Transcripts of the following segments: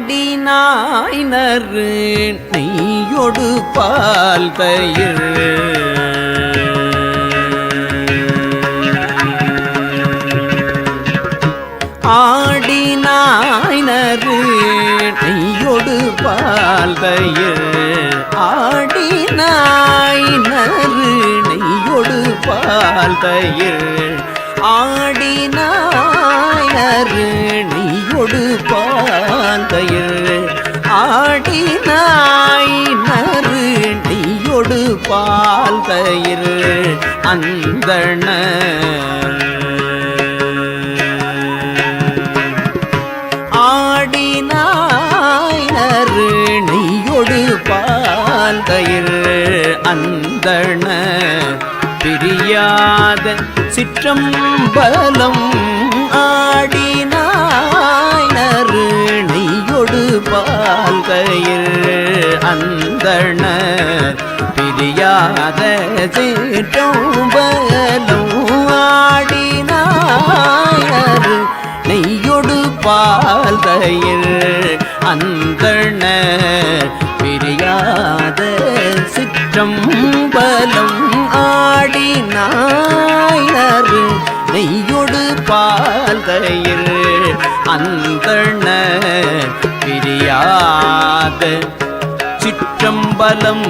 பாடினாயினர் நெய்யொடு பால் தயிர். ஆடினாயினர் நெய்யொடு பால் தயிர். ஆடினாயினர் நெய்யொடு பால் தயிர். ஆடினாய் பால் தயிர் அந்தண. ஆடினாய் நறு பால் தயிர் அந்தண. பிரியாத சிற்றம்பலம் ஆடினாய் நறு பால் தயிர் அந்தண. பிரியாத சிற்றம்பலம் ஆடினாய் நறு நெய்யொடு பால் தயிர் அந்தண. பிரியாத சிற்றம்பலம் ஆடினாயர். நெய்யொடு பால் தயிர் அந்தண. பிரியாத சிற்றம்பலம்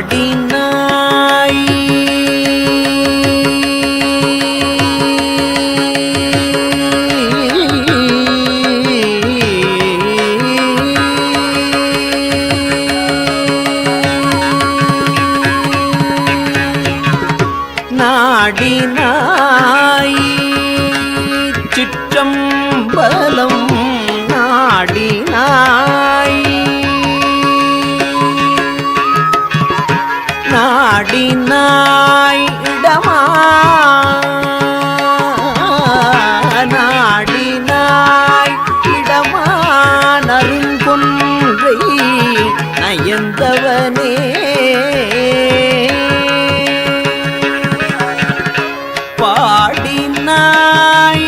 பாடினாய் நாடின அருங்கொன்றை நயந்தவனே பாடினாய்.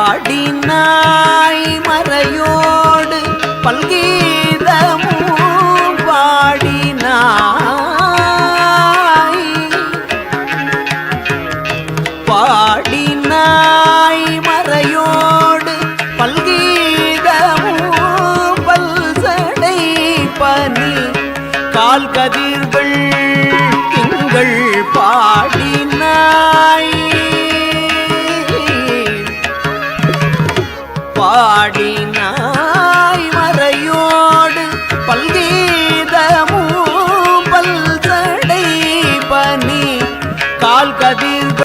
பாடினாய். பாடினாய் மறையோடு பல்கீதமும் பல்சடை பனி. கால் கதிர்கள் திங்கள் பாடினாய். பாடினாய் மறையோடு பல்கீதமும் பல்சடை பனி. கால் கதிர்கள்